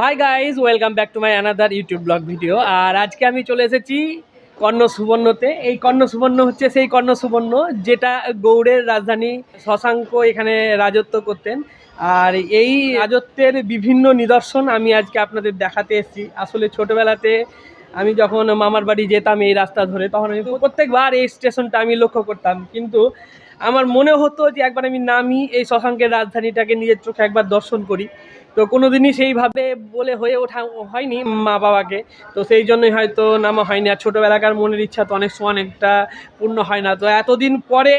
Hi guys welcome back to my another YouTube blog video আর আজকে আমি চলে এসেছি কর্ণ সুবর্ণতে। এই কর্ণ সুবর্ণ হচ্ছে সেই কর্ণ সুবর্ণ যেটা গৌড়ের রাজধানী শশাঙ্ক এখানে রাজত্ব করতেন। আর এই রাজত্বের বিভিন্ন নিদর্শন আমি আজকে আপনাদের দেখাতে এসেছি। আসলে ছোটোবেলাতে আমি যখন মামার বাড়ি যেতাম এই রাস্তা ধরে, তখন আমি প্রত্যেকবার এই স্টেশনটা আমি লক্ষ্য করতাম। কিন্তু আমার মনে হতো যে একবার আমি নামি এই শশাঙ্কের রাজধানীটাকে নিজের চোখে একবার দর্শন করি। তো কোনো দিনই সেইভাবে বলে হয়ে ওঠা হয়নি মা বাবাকে তো সেই জন্যই হয়তো নামা হয়নি। আর ছোটোবেলাকার মনের ইচ্ছা তো অনেক সময় অনেকটা পূর্ণ হয় না। তো এতদিন পরে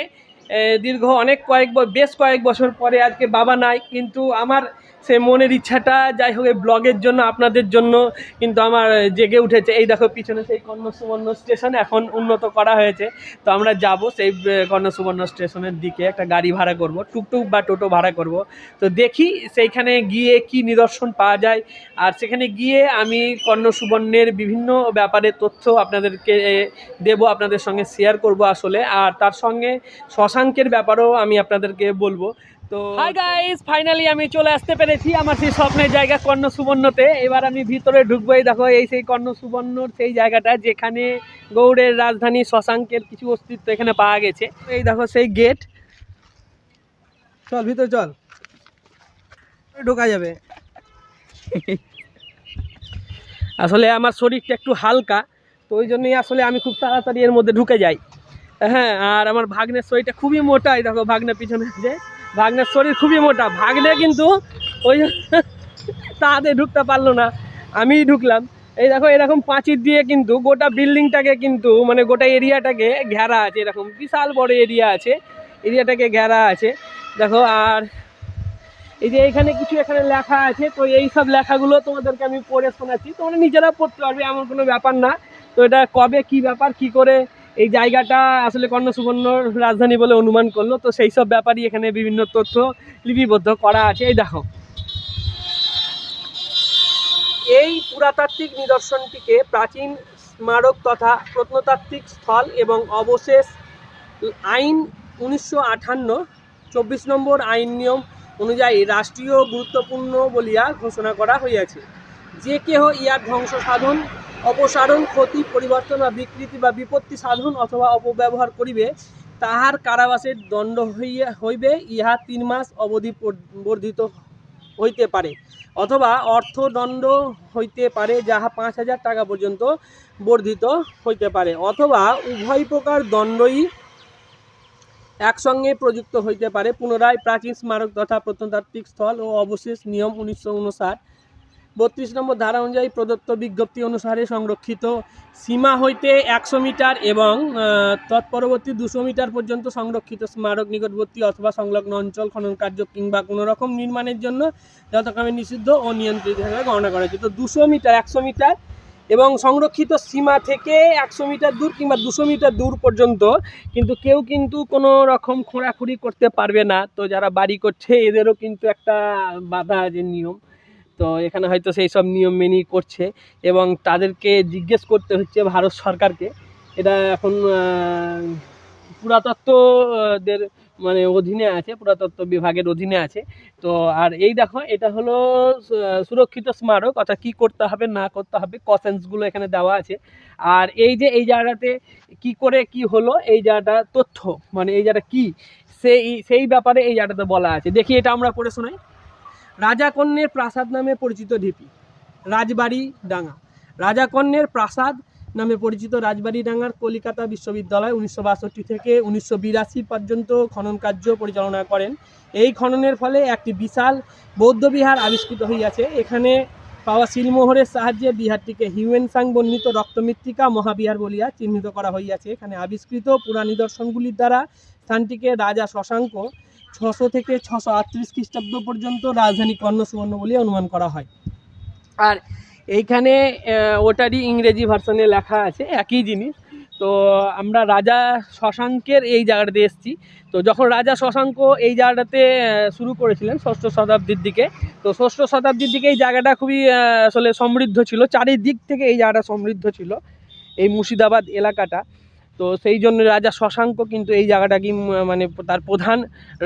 দীর্ঘ অনেক কয়েক বেশ কয়েক বছর পরে আজকে বাবা নাই, কিন্তু আমার সে মনের ইচ্ছাটা যাই হোক এই ব্লগের জন্য, আপনাদের জন্য কিন্তু আমার জেগে উঠেছে। এই দেখো, পিছনে সেই কর্ণ সুবর্ণ স্টেশন এখন উন্নত করা হয়েছে। তো আমরা যাব সেই কর্ণ সুবর্ণ স্টেশনের দিকে, একটা গাড়ি ভাড়া করব, টুকটুক বা টোটো ভাড়া করব। তো দেখি সেইখানে গিয়ে কি নিদর্শন পাওয়া যায়। আর সেখানে গিয়ে আমি কর্ণ সুবর্ণের বিভিন্ন ব্যাপারে তথ্য আপনাদেরকে দেব, আপনাদের সঙ্গে শেয়ার করব আসলে। আর তার সঙ্গে শশাঙ্কের ব্যাপারেও আমি আপনাদেরকে বলব। তো হাই গাইস ফাইনালি আমি চলে আসতে পেরেছি আমার সেই স্বপ্নের জায়গা কর্ণ সুবর্ণতে এবার আমি ভিতরে ঢুকবো এই দেখো এই সেই কর্ণ সুবর্ণর সেই জায়গাটা যেখানে গৌড়ের রাজধানী শশাঙ্কের কিছু অস্তিত্ব এখানে পাওয়া গেছে। এই দেখো সেই গেট চল, ভিতরে চল। ঢোকা যাবে। আসলে আমার শরীরটা একটু হালকা, তো ওই জন্যই আসলে আমি খুব তাড়াতাড়ি এর মধ্যে ঢুকে যাই। হ্যাঁ আর আমার ভাগ্নের শরীরটা খুবই মোটা এই দেখো ভাগ্নের পিছনে যে, ভাগ্নের শরীর খুবই মোটা। ভাগ্নে কিন্তু ওই তাতে ঢুকতে পারল না, আমিই ঢুকলাম। এই দেখো, এরকম পাঁচির দিয়ে কিন্তু গোটা বিল্ডিংটাকে কিন্তু মানে গোটা এরিয়াটাকে ঘেরা আছে, এরকম বিশাল বড় এরিয়া আছে, এরিয়াটাকে ঘেরা আছে। দেখো, আর এই যে এখানে কিছু এখানে লেখা আছে, তো এই সব লেখাগুলো তোমাদেরকে আমি পড়ে শোনাচ্ছি। তোমরা নিজেরা পড়তে পারবে, এমন কোনো ব্যাপার না। তো এটা কবে কি ব্যাপার, কি করে এই জায়গাটা আসলে কর্ণ সুবর্ণ রাজধানী বলে অনুমান করল। তো সেই সব ব্যাপারই এখানে বিভিন্ন তথ্য লিপিবদ্ধ করা আছে। এই দেখো। এই পুরাতাত্ত্বিক নিদর্শনটিকে প্রাচীন স্মারক তথা প্রত্নতাত্ত্বিক স্থল এবং অবশেষ আইন উনিশশো আঠান্ন, চব্বিশ নম্বর আইন নিয়ম অনুযায়ী রাষ্ট্রীয় গুরুত্বপূর্ণ বলিয়া ঘোষণা করা হইয়াছে। যে কেহ ইহার ধ্বংস সাধন অপসারণ, ক্ষতি, পরিবর্তন বা বিকৃতি বা বিপত্তি সাধন অথবা অপব্যবহার করিবে, তাহার কারাবাসের দণ্ড হইয়া, হইবে, ইহা তিন মাস অবধি বর্ধিত হইতে পারে। অথবা অর্থদণ্ড হইতে পারে যাহা পাঁচ হাজার টাকা পর্যন্ত বর্ধিত হইতে পারে। অথবা উভয় প্রকার দণ্ডই একসঙ্গে প্রযুক্ত হইতে পারে। পুনরায় প্রাচীন স্মারক তথা প্রত্নতাত্ত্বিক স্থল ও অবশেষ নিয়ম উনিশশো উনষাট বত্রিশ নম্বর ধারা অনুযায়ী প্রদত্ত বিজ্ঞপ্তি অনুসারে সংরক্ষিত সীমা হইতে একশো মিটার এবং তৎপরবর্তী দুশো মিটার পর্যন্ত সংরক্ষিত স্মারক নিকটবর্তী অথবা সংলগ্ন অঞ্চল খনন কার্য কিংবা কোনো রকম নির্মাণের জন্য যথাক্রমে নিষিদ্ধ ও নিয়ন্ত্রিত হিসেবে গণনা করা হয়েছে। তো দুশো মিটার, একশো মিটার এবং সংরক্ষিত সীমা থেকে একশো মিটার দূর কিংবা দুশো মিটার দূর পর্যন্ত কিন্তু কেউ কিন্তু কোনো রকম খোঁড়াখুড়ি করতে পারবে না। তো যারা বাড়ি করছে, এদেরও কিন্তু একটা বাধা যে নিয়ম। তো এখানে হয়তো সেই সব নিয়ম মেনেই করছে এবং তাদেরকে জিজ্ঞেস করতে হচ্ছে ভারত সরকারকে। এটা এখন পুরাতত্ত্বদের মানে অধীনে আছে, পুরাতত্ত্ব বিভাগের অধীনে আছে। তো আর এই দেখো, এটা হলো সুরক্ষিত স্মারক, অর্থাৎ কী করতে হবে, না করতে হবে, কসেন্সগুলো এখানে দেওয়া আছে। আর এই যে এই জায়গাটাতে কি করে কি হলো, এই জায়গাটা তথ্য মানে এই জায়গাটা কি, সেই সেই ব্যাপারে এই জায়গাটাতে বলা আছে। দেখি এটা আমরা পড়ে শোনাই। রাজাকন্যের প্রাসাদ নামে পরিচিত ঢিপি, রাজবাড়ি ডাঙ্গা রাজাকন্যের প্রাসাদ নামে পরিচিত রাজবাড়ি ডাঙ্গার কলিকাতা বিশ্ববিদ্যালয় উনিশশো বাষট্টি থেকে উনিশশো বিরাশি পর্যন্ত খনন কার্য পরিচালনা করেন। এই খননের ফলে একটি বিশাল বৌদ্ধবিহার আবিষ্কৃত হইয়াছে। এখানে পাওয়া শিলমোহরের সাহায্যে বিহারটিকে হিউয়েনসাং বর্ণিত রক্তমৃত্তিকা মহাবিহার বলিয়া চিহ্নিত করা হইয়াছে। এখানে আবিষ্কৃত পুরা নিদর্শনগুলির দ্বারা স্থানটিকে রাজা শশাঙ্ক ছশো থেকে ছশো আটত্রিশ খ্রিস্টাব্দ পর্যন্ত রাজধানী কর্ণ সুবর্ণ বলে অনুমান করা হয়। আর এইখানে ওটারই ইংরেজি ভার্সনে লেখা আছে, একই জিনিস। তো আমরা রাজা শশাঙ্কের এই জায়গাটাতে এসেছি। তো যখন রাজা শশাঙ্ক এই জায়গাটাতে শুরু করেছিলেন ষষ্ঠ শতাব্দীর দিকে, তো ষষ্ঠ শতাব্দীর দিকে এই জায়গাটা খুবই আসলে সমৃদ্ধ ছিল। চারিদিক থেকে এই জায়গাটা সমৃদ্ধ ছিল। এই মুর্শিদাবাদ এলাকাটা। তো সেই জন্য রাজা শশাঙ্ক কিন্তু এই জায়গাটাকে মানে তার প্রধান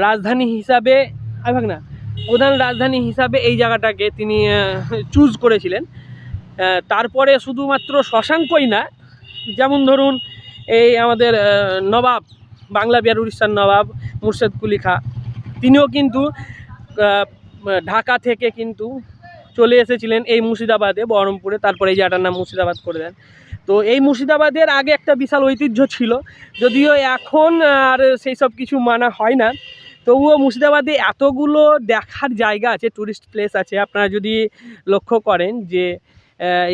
রাজধানী হিসাবে ভাগ না, প্রধান রাজধানী হিসাবে এই জায়গাটাকে তিনি চুজ করেছিলেন। তারপরে শুধুমাত্র শশাঙ্কই না, যেমন ধরুন এই আমাদের নবাব, বাংলা বিহার, উড়িষ্যার নবাব মুর্শেদ কুলি খা, তিনিও কিন্তু ঢাকা থেকে কিন্তু চলে এসেছিলেন এই মুর্শিদাবাদে, বহরমপুরে, তারপরে এই জায়গাটার নাম মুর্শিদাবাদ করে দেন। তো এই মুর্শিদাবাদের আগে একটা বিশাল ঐতিহ্য ছিল, যদিও এখন আর সেই সব কিছু মানা হয় না। তবুও মুর্শিদাবাদে এতগুলো দেখার জায়গা আছে টুরিস্ট প্লেস আছে, আপনারা যদি লক্ষ্য করেন যে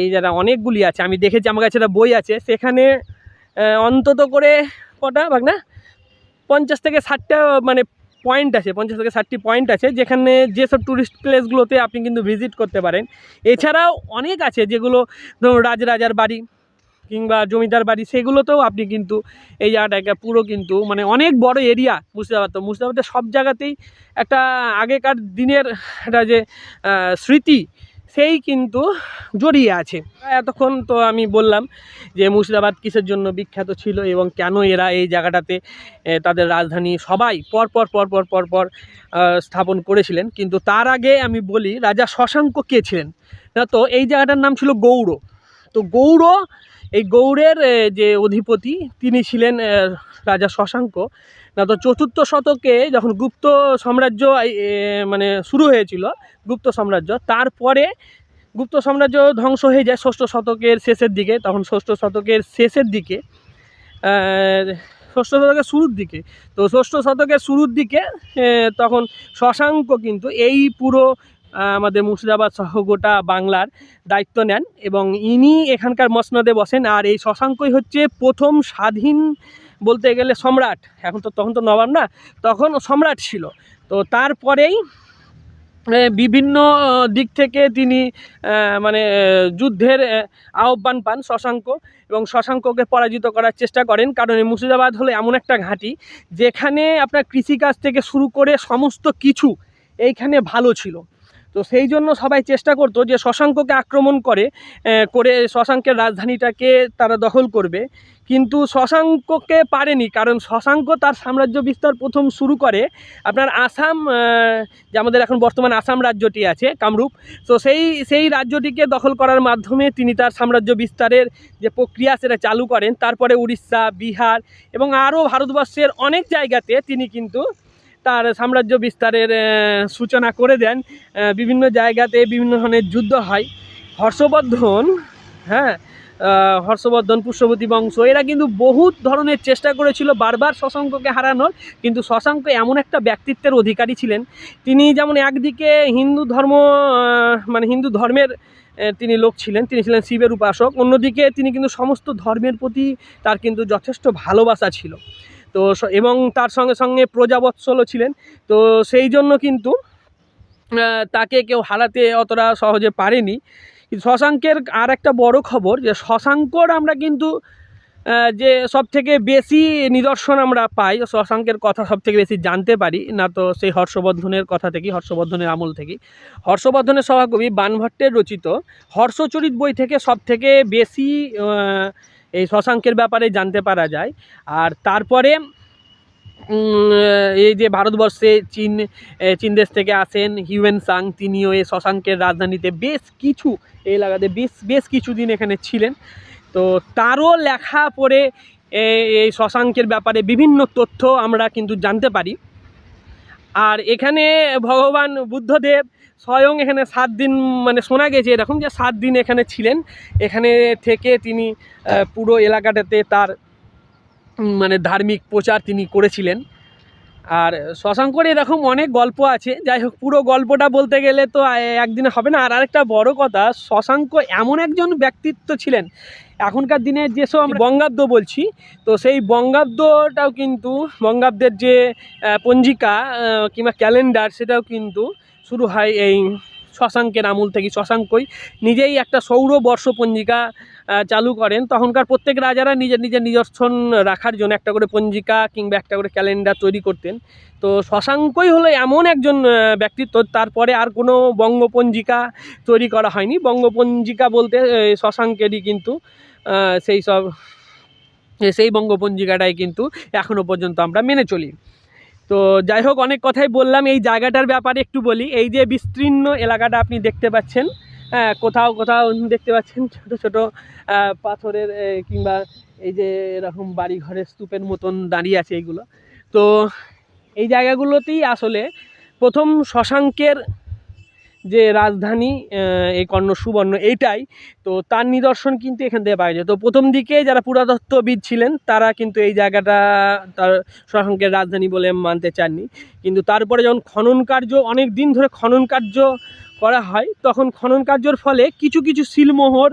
এই যারা অনেকগুলি আছে, আমি দেখেছি, আমার কাছে একটা বই আছে, সেখানে অন্তত করে কটা ভাগ না? পঞ্চাশ থেকে ষাটটা মানে পয়েন্ট আছে, পঞ্চাশ থেকে ষাটটি পয়েন্ট আছে, যেখানে যেসব ট্যুরিস্ট প্লেসগুলোতে আপনি কিন্তু ভিজিট করতে পারেন। এছাড়াও অনেক আছে যেগুলো, ধরুন, রাজরাজার বাড়ি কিংবা জমিদার বাড়ি, সেগুলোতেও আপনি কিন্তু এই জায়গাটাকে পুরো কিন্তু মানে অনেক বড় এরিয়া মুর্শিদাবাদ। তো মুর্শিদাবাদের সব জায়গাতেই একটা আগেকার দিনের একটা যে স্মৃতি, সেই কিন্তু জড়িয়ে আছে। এতক্ষণ তো আমি বললাম যে মুর্শিদাবাদ কিসের জন্য বিখ্যাত ছিল এবং কেন এরা এই জায়গাটাতে তাদের রাজধানী সবাই পর পর পর পর পর পর স্থাপন করেছিলেন। কিন্তু তার আগে আমি বলি, রাজা শশাঙ্ক কে ছিলেন? না, তো এই জায়গাটার নাম ছিল গৌড়। তো গৌড় এই গৌড়ের যে অধিপতি, তিনি ছিলেন রাজা শশাঙ্ক। না তো চতুর্থ শতকে যখন গুপ্ত সাম্রাজ্য মানে শুরু হয়েছিল, গুপ্ত সাম্রাজ্য, তারপরে গুপ্ত সাম্রাজ্য ধ্বংস হয়ে যায় ষষ্ঠ শতকের শেষের দিকে। তখন ষষ্ঠ শতকের শেষের দিকে ষষ্ঠ শতকের শুরুর দিকে। তো ষষ্ঠ শতকের শুরুর দিকে তখন শশাঙ্ক কিন্তু এই পুরো আমাদের মুর্শিদাবাদ সহ গোটা বাংলার দায়িত্ব নেন এবং ইনি এখানকার মসনদে বসেন আর এই শশাঙ্কই হচ্ছে প্রথম স্বাধীন বলতে গেলে সম্রাট। এখন তো তখন তো নবাব না, তখন সম্রাট ছিল। তো তারপরেই বিভিন্ন দিক থেকে তিনি মানে যুদ্ধের আহ্বান পান শশাঙ্ক এবং শশাঙ্ককে পরাজিত করার চেষ্টা করেন। কারণ এই মুর্শিদাবাদ হলো এমন একটা ঘাঁটি যেখানে আপনার কৃষিকাজ থেকে শুরু করে সমস্ত কিছু এইখানে ভালো ছিল। তো সেই জন্য সবাই চেষ্টা করতো যে শশাঙ্ককে আক্রমণ করে করে শশাঙ্কের রাজধানীটাকে তারা দখল করবে। কিন্তু শশাঙ্ককে পারেনি, কারণ শশাঙ্ক তার সাম্রাজ্য বিস্তার প্রথম শুরু করে আপনার আসাম যে আমাদের এখন বর্তমান আসাম রাজ্যটি আছে, কামরূপ। তো সেই সেই রাজ্যটিকে দখল করার মাধ্যমে তিনি তার সাম্রাজ্য বিস্তারের যে প্রক্রিয়া সেটা চালু করেন। তারপরে উড়িষ্যা, বিহার এবং আরও ভারতবর্ষের অনেক জায়গাতে তিনি কিন্তু তার সাম্রাজ্য বিস্তারের সূচনা করে দেন। বিভিন্ন জায়গাতে বিভিন্ন ধরনের যুদ্ধ হয়। হর্ষবর্ধন হ্যাঁ হর্ষবর্ধন, পুষ্যবতী বংশ, এরা কিন্তু বহুত ধরনের চেষ্টা করেছিল বারবার শশাঙ্ককে হারানোর, কিন্তু শশাঙ্ক এমন একটা ব্যক্তিত্বের অধিকারী ছিলেন। তিনি যেমন একদিকে হিন্দু ধর্ম মানে হিন্দু ধর্মের তিনি লোক ছিলেন, তিনি ছিলেন শিবের উপাসক, অন্যদিকে তিনি কিন্তু সমস্ত ধর্মের প্রতি তার কিন্তু যথেষ্ট ভালোবাসা ছিল। তো এবং তার সঙ্গে সঙ্গে প্রজাবৎসলও ছিলেন। তো সেই জন্য কিন্তু তাকে কেউ হারাতে অতটা সহজে পারেনি। শশাঙ্কের আর একটা বড় খবর যে, শশাঙ্কর আমরা কিন্তু যে সব থেকে বেশি নিদর্শন আমরা পাই, শশাঙ্কের কথা সব থেকে বেশি জানতে পারি, না তো সেই হর্ষবর্ধনের কথা থেকেই, হর্ষবর্ধনের আমল থেকেই। হর্ষবর্ধনের সভাকবি বানভট্টের রচিত হর্ষচরিত বই থেকে সব থেকে বেশি এই শশাঙ্কের ব্যাপারে জানতে পারা যায়। আর তারপরে এই যে ভারতবর্ষে চীন চীন দেশ থেকে আসেন হিউয়েন সাং, তিনিও এই শশাঙ্কের রাজধানীতে বেশ কিছু এলাকাতে বেশ বেশ কিছুদিন এখানে ছিলেন। তো তারও লেখা পড়ে এই শশাঙ্কের ব্যাপারে বিভিন্ন তথ্য আমরা কিন্তু জানতে পারি। আর এখানে ভগবান বুদ্ধদেব স্বয়ং এখানে সাত দিন মানে শোনা গেছে এরকম যে সাত দিন এখানে ছিলেন। এখানে থেকে তিনি পুরো এলাকাটাতে তার মানে ধার্মিক প্রচার তিনি করেছিলেন। আর শশাঙ্কর এরকম অনেক গল্প আছে। যাই হোক, পুরো গল্পটা বলতে গেলে তো একদিনে হবে না। আর আরেকটা বড় কথা, শশাঙ্ক এমন একজন ব্যক্তিত্ব ছিলেন। এখনকার দিনে যেসব আমি বঙ্গাব্দ বলছি, তো সেই বঙ্গাব্দটাও কিন্তু, বঙ্গাব্দের যে পঞ্জিকা কিংবা ক্যালেন্ডার, সেটাও কিন্তু শুরু হয় এই শশাঙ্কের আমল থেকে, শশাঙ্কই নিজেই একটা সৌর বর্ষ পঞ্জিকা চালু করেন। তখনকার প্রত্যেক রাজারা নিজের নিজের নিদর্শন রাখার জন্য একটা করে পঞ্জিকা কিংবা একটা করে ক্যালেন্ডার তৈরি করতেন। তো শশাঙ্কই হলো এমন একজন ব্যক্তিত্ব, তারপরে আর কোনো বঙ্গপঞ্জিকা তৈরি করা হয়নি। বঙ্গপঞ্জিকা বলতে শশাঙ্কেরই কিন্তু সেই সব, সেই বঙ্গপঞ্জিকাটাই কিন্তু এখনও পর্যন্ত আমরা মেনে চলি। তো যাই হোক, অনেক কথাই বললাম। এই জায়গাটার ব্যাপারে একটু বলি। এই যে বিস্তীর্ণ এলাকাটা আপনি দেখতে পাচ্ছেন হ্যাঁ কোথাও কোথাও দেখতে পাচ্ছেন ছোট ছোট পাথরের কিংবা এই যে এরকম বাড়ি ঘরের স্তূপের মতন দাঁড়িয়ে আছে এইগুলো। তো এই জায়গাগুলোতেই আসলে প্রথম শশাঙ্কের যে রাজধানী এই কর্ণ সুবর্ণ এইটাই। তো তার নিদর্শন কিন্তু এখান থেকে পাওয়া যায়। তো প্রথম দিকে যারা পুরাতত্ত্ববিদ ছিলেন, তারা কিন্তু এই জায়গাটা তার শশাঙ্কের রাজধানী বলে মানতে চাননি। কিন্তু তারপরে যখন খনন কার্য, অনেক দিন ধরে খনন কার্য করা হয়, তখন খনন কার্যর ফলে কিছু কিছু শিলমোহর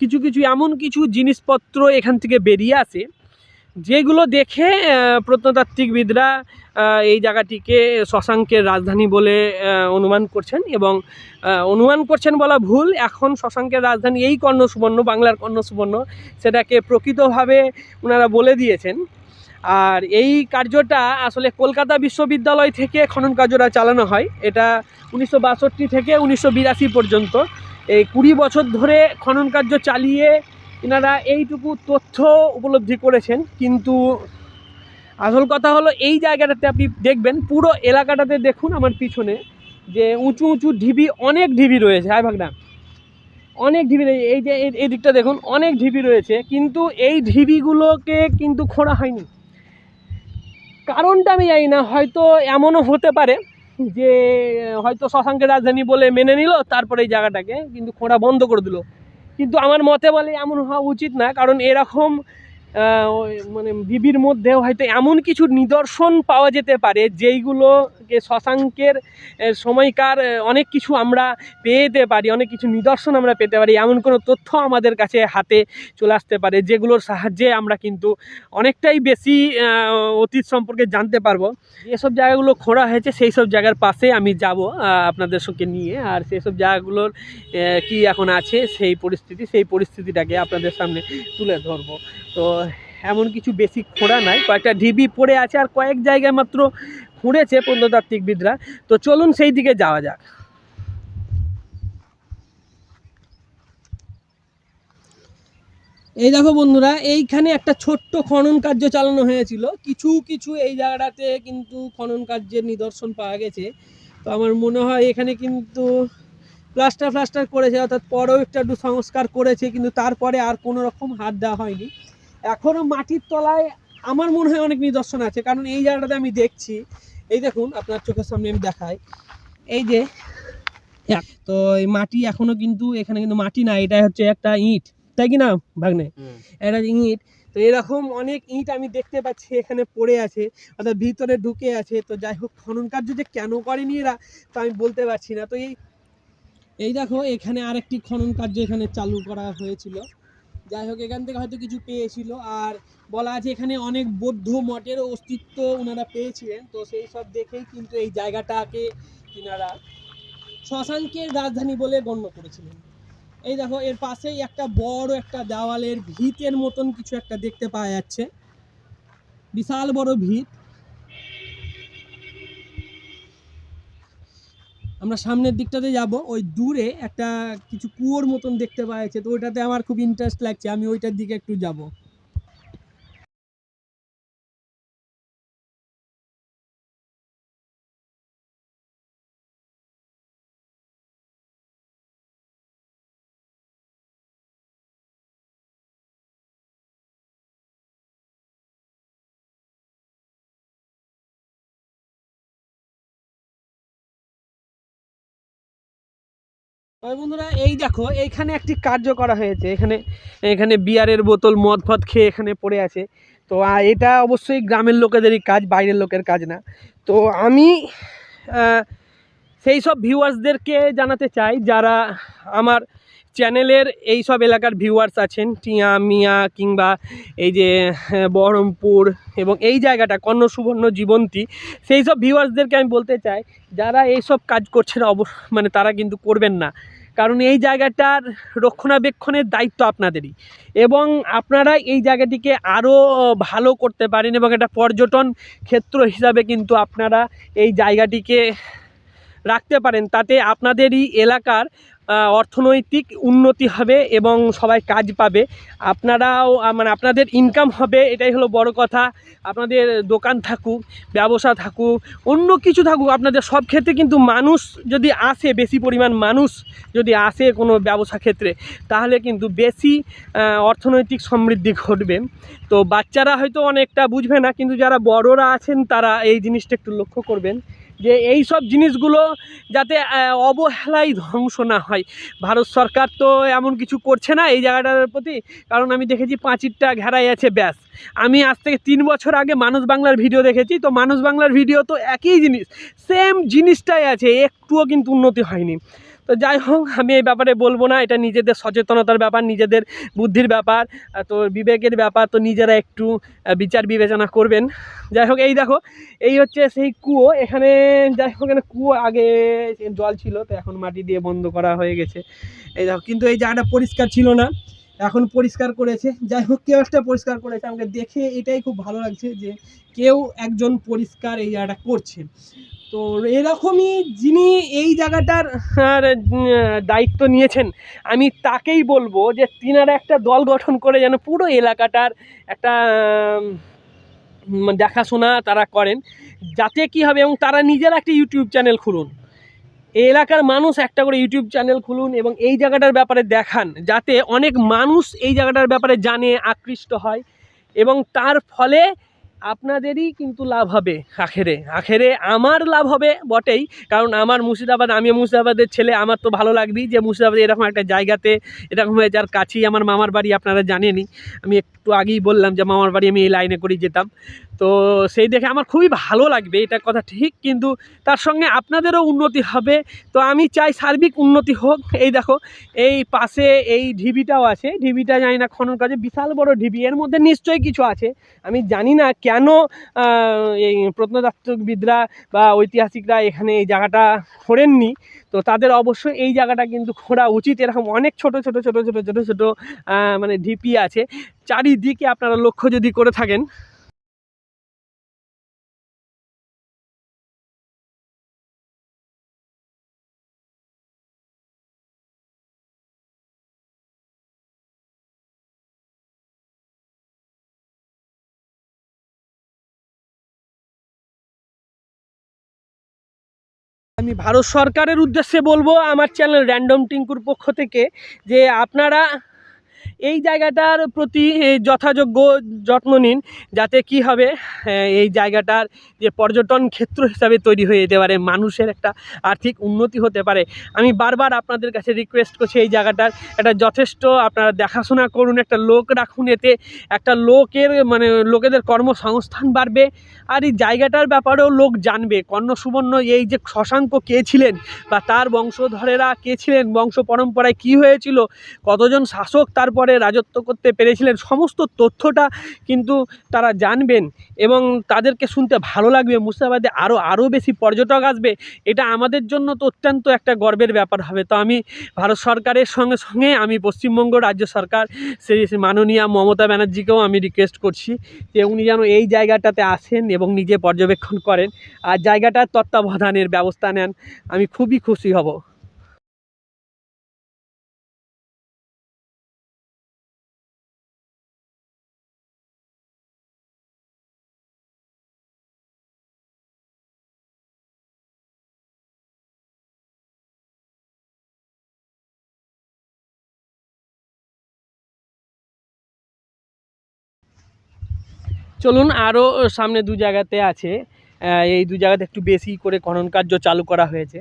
কিছু কিছু এমন কিছু জিনিসপত্র এখান থেকে বেরিয়ে আসে। যেগুলো দেখে প্রত্নতাত্ত্বিকবিদরা এই জায়গাটিকে শশাঙ্কের রাজধানী বলে অনুমান করছেন এবং অনুমান করছেন বলা ভুল। এখন শশাঙ্কের রাজধানী এই কর্ণ সুবর্ণ বাংলার কর্ণ সুবর্ণ সেটাকে প্রকৃতভাবে ওনারা বলে দিয়েছেন। আর এই কার্যটা আসলে কলকাতা বিশ্ববিদ্যালয় থেকে খনন কার্যটা চালানো হয়। এটা উনিশশো বাষট্টি থেকে উনিশশো বিরাশি পর্যন্ত। এই কুড়ি বছর ধরে খনন কার্য চালিয়ে এনারা এইটুকু তথ্য উপলব্ধি করেছেন, কিন্তু আসল কথা হলো এই জায়গাটাতে আপনি দেখবেন, পুরো এলাকাটাতে দেখুন আমার পিছনে, যে উঁচু উঁচু ঢিবি, অনেক ঢিবি রয়েছে। আয় ভাগনা? অনেক ঢিবি রয়েছে। এই যে এই দিকটা দেখুন, অনেক ঢিবি রয়েছে, কিন্তু এই ঢিবিগুলোকে কিন্তু খোঁড়া হয়নি। কারণটা আমি জানি না, হয়তো এমনও হতে পারে যে, হয়তো শশাঙ্কের রাজধানী বলে মেনে নিল, তারপরে এই জায়গাটাকে কিন্তু খোঁড়া বন্ধ করে দিল। কিন্তু আমার মতে বলে এমন হওয়া উচিত না কারণ এরকম মানে বিবির মধ্যেও হয়তো এমন কিছু নিদর্শন পাওয়া যেতে পারে, যেইগুলোকে শশাঙ্কের সময়কার অনেক কিছু আমরা পেয়ে যেতে পারি, অনেক কিছু নিদর্শন আমরা পেতে পারি, এমন কোনো তথ্য আমাদের কাছে হাতে চলে আসতে পারে, যেগুলোর সাহায্যে আমরা কিন্তু অনেকটাই বেশি অতীত সম্পর্কে জানতে পারব। যেসব জায়গাগুলো খোঁড়া হয়েছে সেই সব জায়গার পাশে আমি যাব আপনাদের সঙ্গে নিয়ে, আর সেই সব জায়গাগুলোর কি এখন আছে, সেই পরিস্থিতি, সেই পরিস্থিতিটাকে আপনাদের সামনে তুলে ধরবো। তো এমন কিছু বেশি খোঁড়া নাই, কয়েকটা ঢিবি পড়ে আছে আর কয়েক জায়গায় মাত্র খুঁড়েছে প্রত্নতাত্ত্বিকবিদরা তো চলুন সেই দিকে যাওয়া যাক। এই দেখো বন্ধুরা, এইখানে একটা ছোট্ট খনন কার্য চালানো হয়েছিল। কিছু কিছু এই জায়গাটাতে কিন্তু খনন কার্যের নিদর্শন পাওয়া গেছে। তো আমার মনে হয় এখানে কিন্তু প্লাস্টার ফ্লাস্টার করেছে, অর্থাৎ পরেও একটু একটু সংস্কার করেছে, কিন্তু তারপরে আর কোনো রকম হাত দেওয়া হয়নি। এখনও মাটির তলায় আমার মনে হয় অনেক নিদর্শন আছে কারণ এই জায়গাটাতে আমি দেখছি। এই দেখুন আপনার চোখের সামনে আমি দেখাই। এই যে তো এই মাটি এখনও কিন্তু এখানে কিন্তু মাটি না এটা হচ্ছে একটা ইট। তাই কি না ভাগ্নে? একটা ইট তো এরকম অনেক ইট আমি দেখতে পাচ্ছি এখানে পড়ে আছে অর্থাৎ ভিতরে ঢুকে আছে। তো যাই হোক খনন কার্য যে কেন করেনি এরা তো আমি বলতে পারছি না। তো এই এই দেখো এখানে আরেকটি খনন কার্য এখানে চালু করা হয়েছিল। যাই হোক, এখান থেকে হয়তো কিছু পেয়েছিল। আর বলা আছে এখানে অনেক বৌদ্ধ মঠের অস্তিত্ব ওনারা পেয়েছিলেন। তো সেই সব দেখেই কিন্তু এই জায়গাটাকে তিনারা শশাঙ্কের রাজধানী বলে গণ্য করেছিলেন। এই দেখো, এর পাশেই একটা বড় একটা দেওয়ালের ভিতের মতন কিছু একটা দেখতে পাওয়া যাচ্ছে। বিশাল বড় ভিত। আমরা সামনের দিকটাতে যাব, ওই দূরে একটা কিছু কুয়োর মতন দেখতে পাওয়া যাচ্ছে, তো ওইটাতে আমার খুব ইন্টারেস্ট লাগছে, আমি ওইটার দিকে একটু যাব। তবে বন্ধুরা এই দেখো এইখানে একটি কার্য করা হয়েছে। এখানে এখানে বিয়ারের বোতল মদ ফদ খেয়ে এখানে পড়ে আছে। তো এটা অবশ্যই গ্রামের লোকেদেরই কাজ বাইরের লোকের কাজ না। তো আমি সেই সব ভিউয়ার্সদেরকে জানাতে চাই যারা আমার চ্যানেলের এই সব এলাকার ভিউয়ার্স আছেন টিয়া মিয়া কিংবা এই যে হ্যাঁ, বহরমপুর এবং এই জায়গাটা কর্ণ সুবর্ণ জীবন্তী সেই সব ভিউয়ার্সদেরকে আমি বলতে চাই যারা এই সব কাজ করছেন অব মানে তারা কিন্তু করবেন না। কারণ এই জায়গাটার রক্ষণাবেক্ষণের দায়িত্ব আপনাদেরই। এবং আপনারা এই জায়গাটিকে আরও ভালো করতে পারেন এবং একটা পর্যটন ক্ষেত্র হিসাবে কিন্তু আপনারা এই জায়গাটিকে রাখতে পারেন। তাতে আপনাদেরই এলাকার অর্থনৈতিক উন্নতি হবে এবং সবাই কাজ পাবে। আপনারাও মানে আপনাদের ইনকাম হবে, এটাই হলো বড় কথা। আপনাদের দোকান থাকুক, ব্যবসা থাকুক, অন্য কিছু থাকুক, আপনাদের সব ক্ষেত্রে কিন্তু মানুষ যদি আসে, বেশি পরিমাণ মানুষ যদি আসে কোনো ব্যবসা ক্ষেত্রে, তাহলে কিন্তু বেশি অর্থনৈতিক সমৃদ্ধি ঘটবে। তো বাচ্চারা হয়তো অনেকটা বুঝবে না, কিন্তু যারা বড়রা আছেন তারা এই জিনিসটা একটু লক্ষ্য করবেন। যে এই সব জিনিসগুলো যাতে অবহেলায় ধ্বংস না হয়। ভারত সরকার তো এমন কিছু করছে না এই জায়গাটার প্রতি, কারণ আমি দেখেছি পাঁচিরটা ঘেরাই আছে, ব্যাস। আমি আজ থেকে তিন বছর আগে মানুষ বাংলার ভিডিও দেখেছি, তো মানুষ বাংলার ভিডিও তো একই জিনিস সেম জিনিসটাই আছে, একটুও কিন্তু উন্নতি হয়নি। তো যাই হোক, আমি এই ব্যাপারে বলব না। এটা নিজেদের সচেতনতার ব্যাপার, নিজেদের বুদ্ধির ব্যাপার। তো বিবেকের ব্যাপার, তো নিজেরা একটু বিচার বিবেচনা করবেন। যাই হোক, এই দেখো, এই হচ্ছে সেই কুয়ো। এখানে যাই হোক, এখানে কুয়ো আগে জল ছিল, তো এখন মাটি দিয়ে বন্ধ করা হয়ে গেছে। এই দেখো, কিন্তু এই জায়গাটা পরিষ্কার ছিল না। এখন পরিষ্কার করেছে। যাই হোক, কেউ একটা পরিষ্কার করেছে। আমাকে দেখে এটাই খুব ভালো লাগছে যে কেউ একজন পরিষ্কার এই জায়গাটা করছে। তো এরকমই যিনি এই জায়গাটার দায়িত্ব নিয়েছেন, আমি তাকেই বলব যে তিনারা একটা দল গঠন করে যেন পুরো এলাকাটার একটা দেখাশোনা তারা করেন। যাতে কি হবে, এবং তারা নিজেরা একটা ইউটিউব চ্যানেল খুলুন। এই এলাকার মানুষ একটা করে ইউটিউব চ্যানেল খুলুন এবং এই জায়গাটার ব্যাপারে দেখান, যাতে অনেক মানুষ এই জায়গাটার ব্যাপারে জানে, আকৃষ্ট হয় এবং তার ফলে আপনাদেরই কিন্তু লাভ হবে আখেরে। আখেরে আমার লাভ হবে বটেই, কারণ আমার মুর্শিদাবাদ আমি মুর্শিদাবাদের ছেলে, আমার তো ভালো লাগবেই যে মুর্শিদাবাদে এরকম একটা জায়গাতে এরকম হয়ে যার কাছেই আমার মামার বাড়ি, আপনারা জানেনই। আমি একটু আগেই বললাম যে মামার বাড়ি আমি এই লাইনে করেই যেতাম। তো সেই দেখে আমার খুবই ভালো লাগবে এটা কথা ঠিক, কিন্তু তার সঙ্গে আপনাদেরও উন্নতি হবে। তো আমি চাই সার্বিক উন্নতি হোক। এই দেখো, এই পাশে এই ঢিবিটাও আছে। ঢিবিটা জানি না খনন কাজে, বিশাল বড় ঢিবি। এর মধ্যে নিশ্চয়ই কিছু আছে। আমি জানি না কেন এই প্রত্নতাত্ত্বিকবিদরা বা ঐতিহাসিকরা এখানে এই জায়গাটা খোঁড়েননি। তো তাদের অবশ্যই এই জায়গাটা কিন্তু খোঁড়া উচিত। এরকম অনেক ছোট ছোট ছোট ছোট ছোট ছোট মানে ঢিপি আছে। চারিদিকে আপনারা লক্ষ্য যদি করে থাকেন ভারত সরকারের উদ্দেশ্যে বলব আমার চ্যানেল র্যান্ডম টিঙ্কুর পক্ষ থেকে যে আপনারা এই জায়গাটার প্রতি যথাযোগ্য যত্ন নিন যাতে কি হবে এই জায়গাটার যে পর্যটন ক্ষেত্র হিসাবে তৈরি হয়ে যেতে পারে, মানুষের একটা আর্থিক উন্নতি হতে পারে। আমি বারবার আপনাদের কাছে রিকোয়েস্ট করছি এই জায়গাটার একটা যথেষ্ট আপনারা দেখাশোনা করুন, একটা লোক রাখুন এতে, একটা লোকের মানে লোকেদের কর্মসংস্থান বাড়বে আর এই জায়গাটার ব্যাপারেও লোক জানবে। কর্ণ সুবর্ণ এই যে শশাঙ্ক কে ছিলেন বা তার বংশধরেরা কে ছিলেন, বংশ পরম্পরায় কী হয়েছিল, কতজন শাসক তারপরে রাজত্ব করতে পেরেছিলেন, সমস্ত তথ্যটা কিন্তু তারা জানবেন এবং তাদেরকে শুনতে ভালো লাগবে। মুর্শিদাবাদে আরও আরও বেশি পর্যটক আসবে, এটা আমাদের জন্য তো অত্যন্ত একটা গর্বের ব্যাপার হবে। তো আমি ভারত সরকারের সঙ্গে সঙ্গে আমি পশ্চিমবঙ্গ রাজ্য সরকার, সেই মাননীয়া মমতা ব্যানার্জিকেও আমি রিকোয়েস্ট করছি যে উনি যেন এই জায়গাটাতে আসেন এবং নিজে পর্যবেক্ষণ করেন। আর জায়গাটার তত্ত্বাবধানের ব্যবস্থা নেন, আমি খুবই খুশি হব। চলুন আরও সামনে দু জায়গাতে আছে। এই দু জায়গাতে একটু বেশি করে খনন কার্য চালু করা হয়েছে,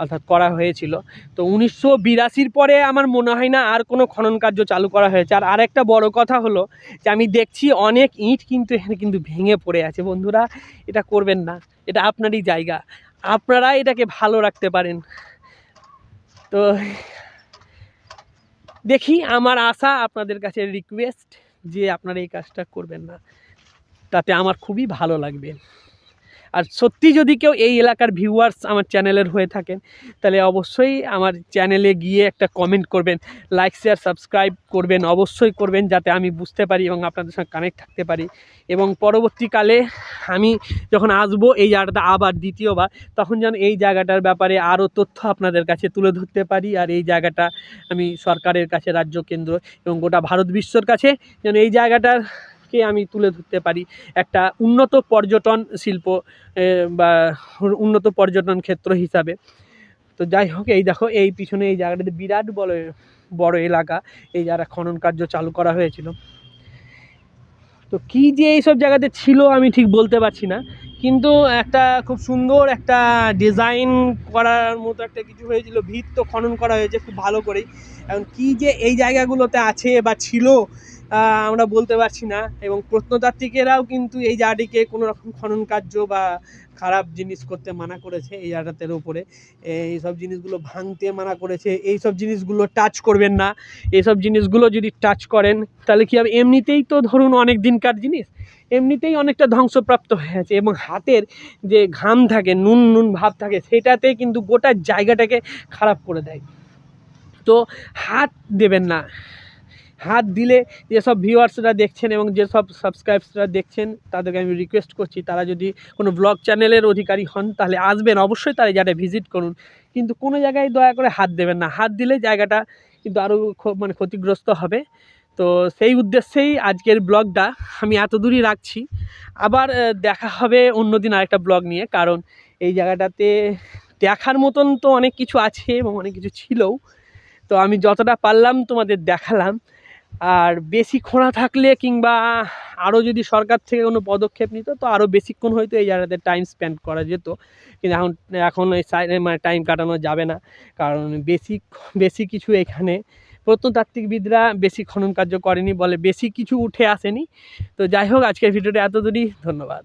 অর্থাৎ করা হয়েছিল। তো উনিশশো বিরাশির পরে আমার মনে হয় না আর কোনো খনন কার্য চালু করা হয়েছে। আর আরেকটা বড় কথা হলো যে, আমি দেখছি অনেক ইট কিন্তু এখানে কিন্তু ভেঙে পড়ে আছে। বন্ধুরা, এটা করবেন না, এটা আপনারই জায়গা। আপনারা এটাকে ভালো রাখতে পারেন। তো দেখি, আমার আশা, আপনাদের কাছে রিকোয়েস্ট যে আপনারা এই কাজটা করবেন না। তাতে আমার খুবই ভালো লাগবে। আর সত্যি যদি কেউ এই এলাকার ভিউয়ার্স আমার চ্যানেলের হয়ে থাকেন, তাহলে অবশ্যই আমার চ্যানেলে গিয়ে একটা কমেন্ট করবেন লাইক শেয়ার সাবস্ক্রাইব করবেন, অবশ্যই করবেন যাতে আমি বুঝতে পারি এবং আপনাদের সঙ্গে কানেক্ট থাকতে পারি। এবং পরবর্তীকালে আমি যখন আসব এই জায়গাটা আবার দ্বিতীয়বার, তখন যেন এই জায়গাটার ব্যাপারে আরও তথ্য আপনাদের কাছে তুলে ধরতে পারি আর এই জায়গাটা আমি সরকারের কাছে, রাজ্য কেন্দ্র এবং গোটা ভারত বিশ্বর কাছে যেন এই জায়গাটাকে আমি তুলে ধরতে পারি। একটা উন্নত পর্যটন শিল্প বা উন্নত পর্যটন ক্ষেত্র হিসাবে। তো যাই হোক, এই দেখো, এই পিছনে এই জায়গাটাতে বিরাট বড় বড় এলাকা। এই যারা খনন কার্য চালু করা হয়েছিল। তো কী যে এইসব জায়গাতে ছিল আমি ঠিক বলতে পারছি না। কিন্তু একটা খুব সুন্দর একটা ডিজাইন করার মতো একটা কিছু হয়েছিল। ভিত তো খনন করা হয়েছে খুব ভালো করেই। এখন কী যে এই জায়গাগুলোতে আছে বা ছিল আমরা বলতে পারছি না। এবং প্রত্নতাত্ত্বিকেরাও কিন্তু এই জায়গাটিকে কোনো রকম খনন কার্য বা খারাপ জিনিস করতে মানা করেছে এই জায়গাটার উপরে। এই সব জিনিসগুলো ভাঙতে মানা করেছে। এই সব জিনিসগুলো টাচ করবেন না। এইসব জিনিসগুলো যদি টাচ করেন, তাহলে কী হবে? এমনিতেই তো ধরুন অনেক দিনকার জিনিস। এমনিতেই অনেকটা ধ্বংসপ্রাপ্ত হয়ে আছে এবং হাতের যে ঘাম থাকে, নুন নুন ভাব থাকে, সেটাতে কিন্তু গোটা জায়গাটাকে খারাপ করে দেয়। তো হাত দেবেন না। হাত দিলে যেসব ভিউয়ার্সরা দেখছেন এবং যেসব সাবস্ক্রাইবসরা দেখছেন, তাদেরকে আমি রিকোয়েস্ট করছি, তারা যদি কোনো ব্লগ চ্যানেলের অধিকারী হন, তাহলে আসবেন। অবশ্যই তারা জায়গাটা ভিজিট করুন। কিন্তু কোনো জায়গায় দয়া করে হাত দেবেন না। হাত দিলে জায়গাটা কিন্তু আরও মানে ক্ষতিগ্রস্ত হবে। তো সেই উদ্দেশ্যেই আজকের ব্লগটা আমি এত দূরই রাখছি। আবার দেখা হবে অন্যদিন আরেকটা ব্লগ নিয়ে, কারণ এই জায়গাটাতে দেখার মতন তো অনেক কিছু আছে এবং অনেক কিছু ছিলও। তো আমি যতটা পারলাম তোমাদের দেখালাম। আর বেশি খোঁড়া থাকলে কিংবা আরও যদি সরকার থেকে কোনো পদক্ষেপ নিত, তো আরও বেশিক্ষণ হয়তো এই জায়গাতে টাইম স্পেন্ড করা যেত। কিন্তু এখন এখন এই সাইডে মানে টাইম কাটানো যাবে না, কারণ বেশি বেশি কিছু এখানে প্রত্নতাত্ত্বিকবিদরা বেশি খনন কার্য করেনি বলে বেশি কিছু উঠে আসেনি। তো যাই হোক, আজকের ভিডিওটা এত দূরই ধন্যবাদ।